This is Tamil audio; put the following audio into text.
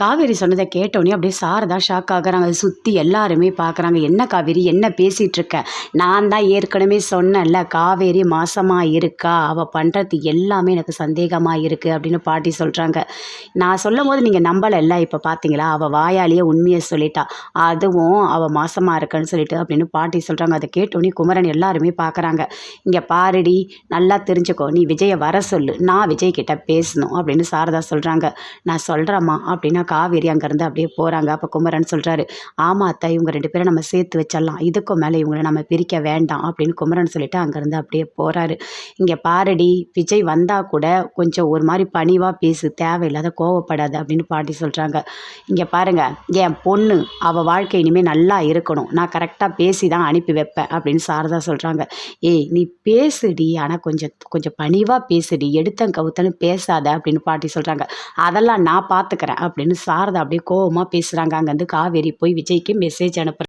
காவேரி சொன்னதை கேட்டோடனே அப்படியே சாரதா ஷாக் ஆகுறாங்க. அதை சுற்றி எல்லாருமே பார்க்குறாங்க. என்ன காவேரி? என்ன பேசிகிட்டு இருக்க? நான் தான் ஏற்கனவே சொன்னேன்ல காவேரி மாசமாக இருக்கா? அவள் பண்ணுறது எல்லாமே எனக்கு சந்தேகமாக இருக்குது அப்படின்னு பாட்டி சொல்கிறாங்க நான் சொல்லும் போது நீங்கள் நம்பலைல்ல இப்போ பார்த்தீங்களா அவள் வாயாலேயே உண்மையை சொல்லிட்டா. அதுவும் அவள் மாசமாக இருக்கன்னு சொல்லிட்டு அப்படின்னு பாட்டி சொல்கிறாங்க அதை கேட்டோன்னே குமரன் எல்லாருமே பார்க்குறாங்க. இங்கே பாருடி நல்லா தெரிஞ்சுக்கோ. நீ விஜயை வர சொல்லு. நான் விஜய் கிட்ட பேசணும் அப்படின்னு சாரதா சொல்கிறாங்க நான் சொல்கிறேம்மா அப்படின்னா காவேரி அங்கேருந்து அப்படியே போகிறாங்க அப்போ குமரன் சொல்கிறாரு ஆமாம் அத்தை இவங்க ரெண்டு பேரும் நம்ம சேர்த்து வச்சிடலாம். இதுக்கும் மேலே இவங்களை நம்ம பிரிக்க வேண்டாம். அப்படின்னு குமரன் சொல்லிட்டு அங்கேருந்து அப்படியே போகிறாரு இங்கே பாரடி விஜய் வந்தால் கூட கொஞ்சம் ஒரு மாதிரி பணிவாக பேசு தேவையில்லாத கோவப்படாது அப்படின்னு பாட்டி சொல்கிறாங்க இங்கே பாருங்கள் என் பொண்ணு அவள் வாழ்க்கை இனிமேல் நல்லா இருக்கணும். நான் கரெக்டாக பேசி தான் அனுப்பி வைப்பேன். அப்படின்னு சாரதா சொல்கிறாங்க ஏய் நீ பேசுடி. ஆனால் கொஞ்சம் கொஞ்சம் பணிவாக பேசுடி. எடுத்தன் கவுத்தன்னு பேசாத. அப்படின்னு பாட்டி சொல்கிறாங்க அதெல்லாம் நான் பார்த்துக்கிறேன் அப்படின்னு சாரதா அப்படியே கோவமாக பேசுகிறாங்க அங்கேருந்து காவேரி போய் விஜய்க்கு மெசேஜ் அனுப்புகிறாங்க